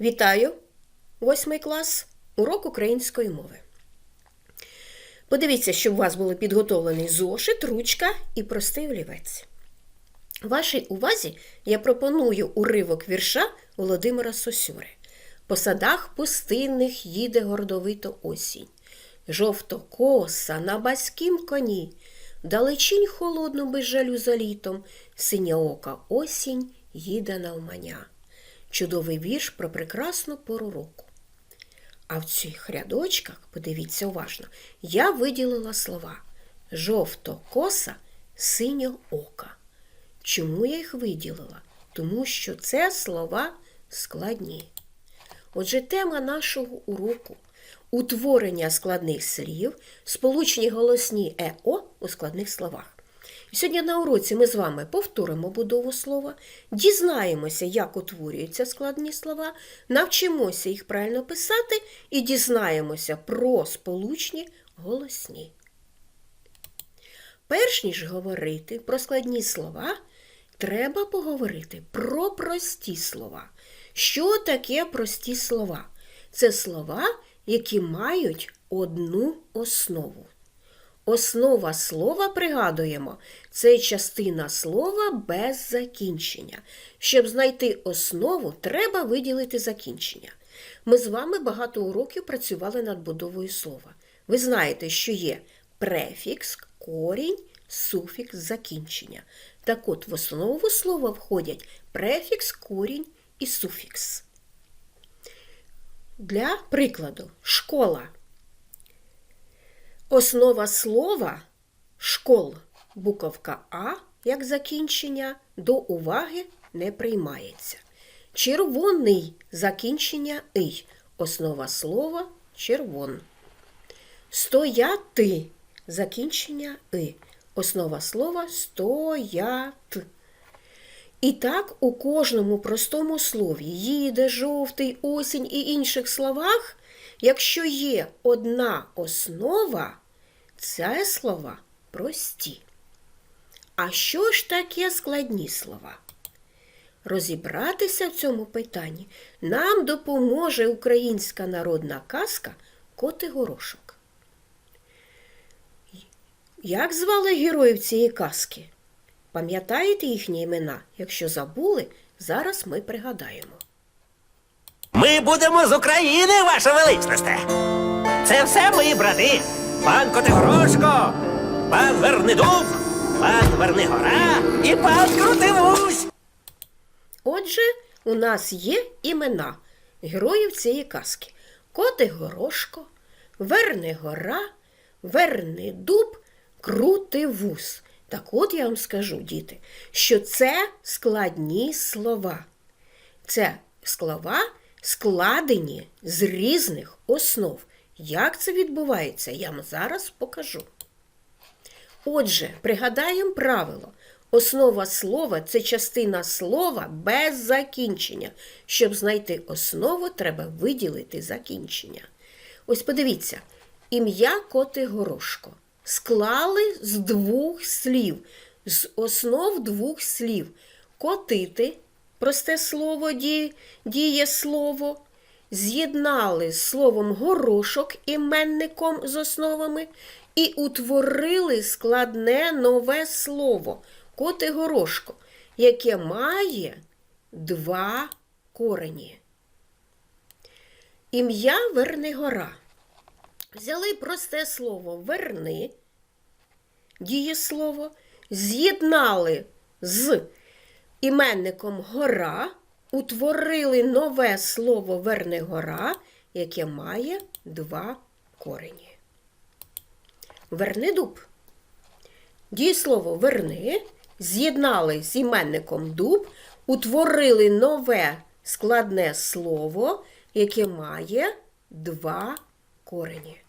Вітаю! Восьмий клас, урок української мови. Подивіться, щоб у вас були підготовлений зошит, ручка і простий олівець. Вашій увазі я пропоную уривок вірша Володимира Сосюри. По садах пустинних їде гордовито осінь. Жовто-коса на баськім коні, далечінь холодну без жалю за літом, синьоока осінь їде на навмання. Чудовий вірш про прекрасну пору року. А в цих рядочках, подивіться уважно, я виділила слова жовто-коса, синьоока. Чому я їх виділила? Тому що це слова складні. Отже, тема нашого уроку утворення складних слів, сполучені голосні ЕО у складних словах. Сьогодні на уроці ми з вами повторимо будову слова, дізнаємося, як утворюються складні слова, навчимося їх правильно писати і дізнаємося про сполучні голосні. Перш ніж говорити про складні слова, треба поговорити про прості слова. Що таке прості слова? Це слова, які мають одну основу. Основа слова, пригадуємо, це частина слова без закінчення. Щоб знайти основу, треба виділити закінчення. Ми з вами багато уроків працювали над будовою слова. Ви знаєте, що є префікс, корінь, суфікс, закінчення. Так от, в основу слова входять префікс, корінь і суфікс. Для прикладу, школа. Основа слова школ, буковка А як закінчення до уваги не приймається. Червоний закінчення «ий». Основа слова червон. Стояти закінчення «и». Основа слова стоят. І так у кожному простому слові їде, жовтий, осінь і інших словах, якщо є одна основа, це слова прості. А що ж таке складні слова? Розібратися в цьому питанні нам допоможе українська народна казка Коти Горошок. Як звали героїв цієї казки? Пам'ятаєте їхні імена? Якщо забули, зараз ми пригадаємо. Ми будемо з України, ваша величність. Це все мої брати. Пан Котигорошко, пан Вернидуб, пан Вернигора і пан Крутивусь. Отже, у нас є імена героїв цієї казки: Коти Горошко, Верни Гора, Верни Дуб, Крути Вус. Так от я вам скажу, діти, що це складні слова. Це слова складені з різних основ. Як це відбувається, я вам зараз покажу. Отже, пригадаємо правило. Основа слова це частина слова без закінчення. Щоб знайти основу, треба виділити закінчення. Ось подивіться, ім'я коти горошко. Склали з двох слів, з основ двох слів. Котити, просте слово, діє слово, з'єднали словом горошок іменником з основами і утворили складне нове слово коти горошко, яке має два корені. Ім'я Вернигора. Взяли просте слово верни, дієслово, з'єднали з іменником гора, утворили нове слово Вернигора, яке має два корені. Вернидуб. Дієслово верни з'єднали з іменником дуб, утворили нове складне слово, яке має два корені.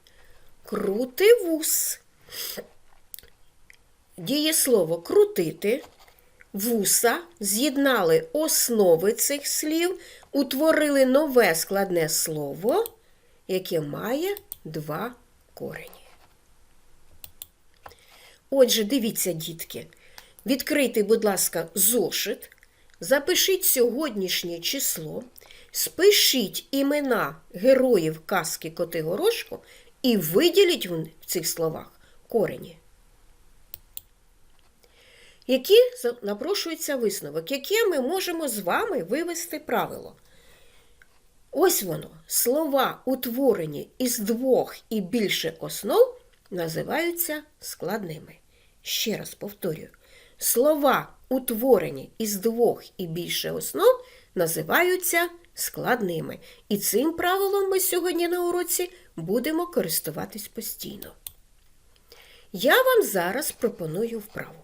Крути вус. Дієслово крутити, вуса з'єднали основи цих слів, утворили нове складне слово, яке має два корені. Отже, дивіться, дітки, відкрийте, будь ласка, зошит, запишіть сьогоднішнє число, Спишіть імена героїв казки Котигорошко і виділіть в цих словах корені. Які напрошується висновок, яке ми можемо з вами вивести правило? Ось воно. Слова, утворені із двох і більше основ, називаються складними. Ще раз повторюю. Слова, утворені із двох і більше основ, називаються складними. І цим правилом ми сьогодні на уроці будемо користуватись постійно. Я вам зараз пропоную вправу.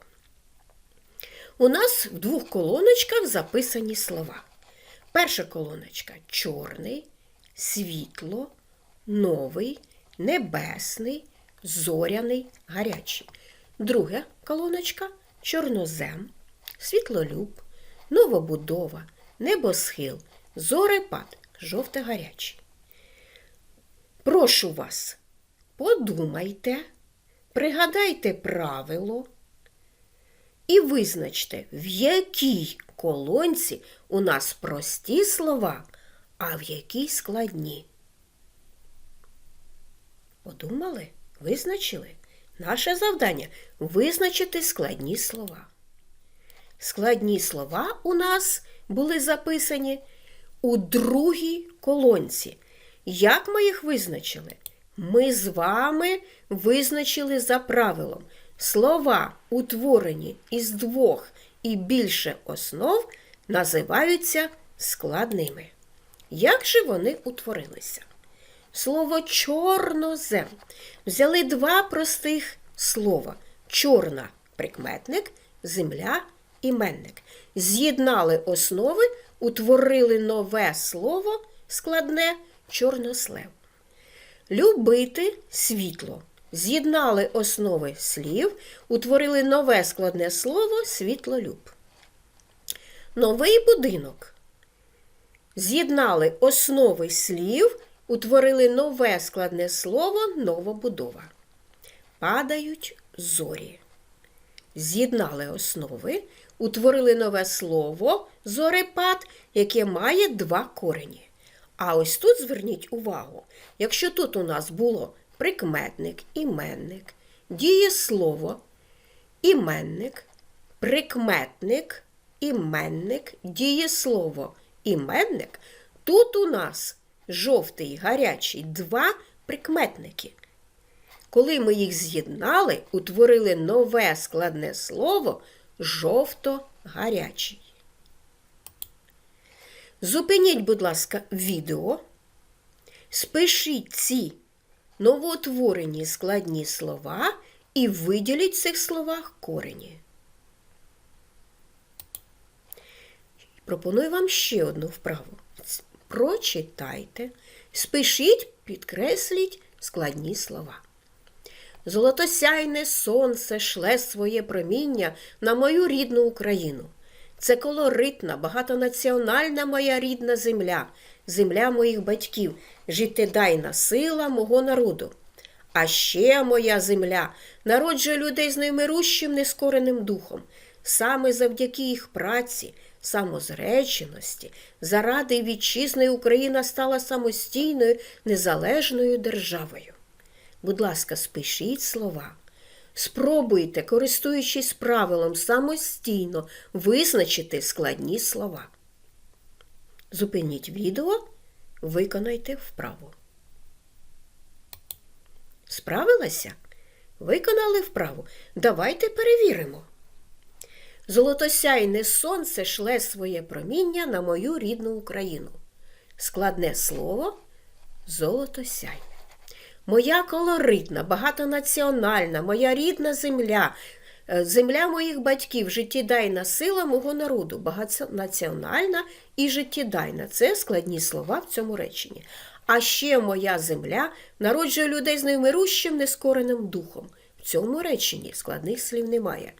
У нас в двох колоночках записані слова. Перша колоночка чорний, світло, новий, небесний, зоряний, гарячий. Друга колоночка чорнозем, світлолюб, новобудова, небосхил, зорепад, жовте-гарячий. Прошу вас, подумайте, пригадайте правило і визначте, в якій колонці у нас прості слова, а в якій складні. Подумали? Визначили? Наше завдання визначити складні слова. Складні слова у нас були записані у другій колонці. Як ми їх визначили? Ми з вами визначили за правилом. Слова, утворені із двох і більше основ, називаються складними. Як же вони утворилися? Слово чорнозем. Взяли два простих слова: чорна прикметник, земля іменник. З'єднали основи, утворили нове слово складне чорнослев. Любити світло. З'єднали основи слів, утворили нове складне слово світлолюб. Новий будинок. З'єднали основи слів, утворили нове складне слово новобудова. Падають зорі. З'єднали основи, утворили нове слово зорепад, яке має два корені. А ось тут зверніть увагу, якщо тут у нас було прикметник, іменник, дієслово, іменник, прикметник, іменник, дієслово, іменник, тут у нас жовтий, гарячий, два прикметники. Коли ми їх з'єднали, утворили нове складне слово жовто-гарячий. Зупиніть, будь ласка, відео, спишіть ці новоутворені складні слова і виділіть в цих словах корені. Пропоную вам ще одну вправу. Прочитайте, спишіть, підкресліть складні слова. Золотосяйне сонце шле своє проміння на мою рідну Україну. Це колоритна, багатонаціональна моя рідна земля, земля моїх батьків, життєдайна сила мого народу. А ще моя земля народжує людей з наймирущим нескореним духом. Саме завдяки їх праці, самозреченості, заради вітчизни Україна стала самостійною незалежною державою. Будь ласка, спишіть слова. Спробуйте, користуючись правилом, самостійно визначити складні слова. Зупиніть відео, виконайте вправу. Справилася? Виконали вправу. Давайте перевіримо. Золотосяйне сонце шле своє проміння на мою рідну Україну. Складне слово золотосяйне. Моя колоритна, багатонаціональна, моя рідна земля, земля моїх батьків, життєдайна сила мого народу, багатонаціональна і життєдайна. Це складні слова в цьому реченні. А ще моя земля народжує людей з невмирущим нескореним духом. В цьому реченні складних слів немає.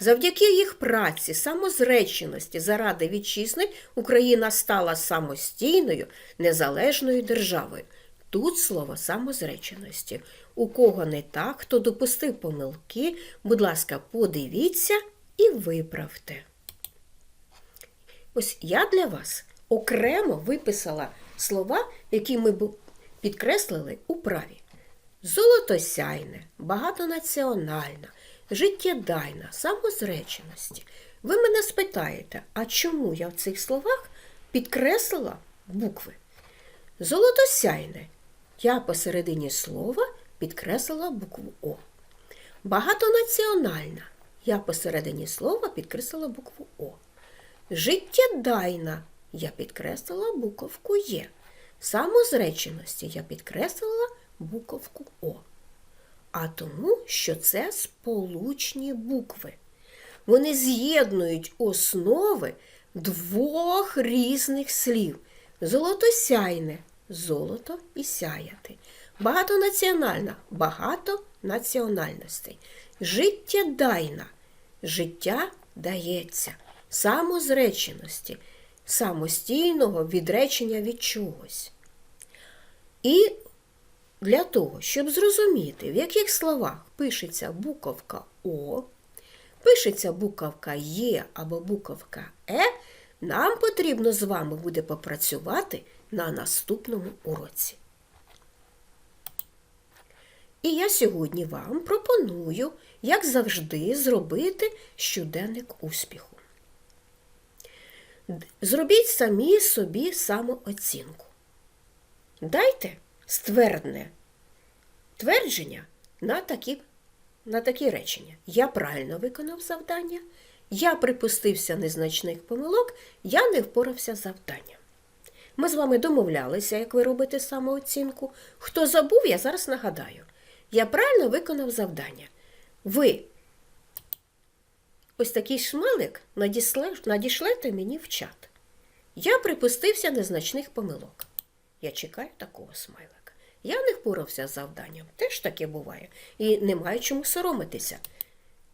Завдяки їх праці, самозреченості заради вітчизни Україна стала самостійною незалежною державою. Тут слово самозреченості. У кого не так, хто допустив помилки, будь ласка, подивіться і виправте. Ось я для вас окремо виписала слова, які ми підкреслили у праві. Золотосяйне, багатонаціональна, життєдайна, самозреченості. Ви мене спитаєте, а чому я в цих словах підкреслила букви? Золотосяйне. Я посередині слова підкреслила букву О. Багатонаціональна. Я посередині слова підкреслила букву О. Життєдайна. Я підкреслила буковку Є. Самозреченості я підкреслила буковку О. А тому, що це сполучні букви. Вони з'єднують основи двох різних слів: золотосяйне золото і сяяти. Багатонаціональна багато національностей. Життєдайна життя дається. Самозреченості, самостійного відречення від чогось. І для того, щоб зрозуміти, в яких словах пишеться буковка О, пишеться буковка Є або буковка Е, нам потрібно з вами буде попрацювати на наступному уроці. І я сьогодні вам пропоную, як завжди, зробити щоденник успіху. Зробіть самі собі самооцінку. Дайте ствердне твердження на такі, на такі речення. Я правильно виконав завдання, я припустився незначних помилок, я не впорався з завданням. Ми з вами домовлялися, як ви робите самооцінку. Хто забув, я зараз нагадаю. Я правильно виконав завдання. Ви ось такий шмалик надішлете мені в чат. Я припустився незначних помилок. Я чекаю такого смайлика. Я не впорався з завданням. Теж таке буває. І немає чому соромитися.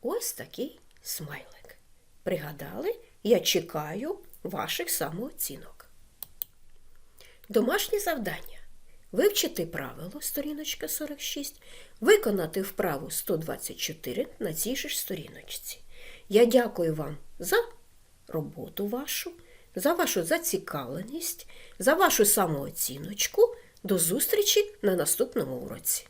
Ось такий смайлик. Пригадали, я чекаю ваших самооцінок. Домашнє завдання. Вивчити правило, сторіночка 46, виконати вправу 124 на цій же ж сторіночці. Я дякую вам за роботу вашу, за вашу зацікавленість, за вашу самооціночку. До зустрічі на наступному уроці.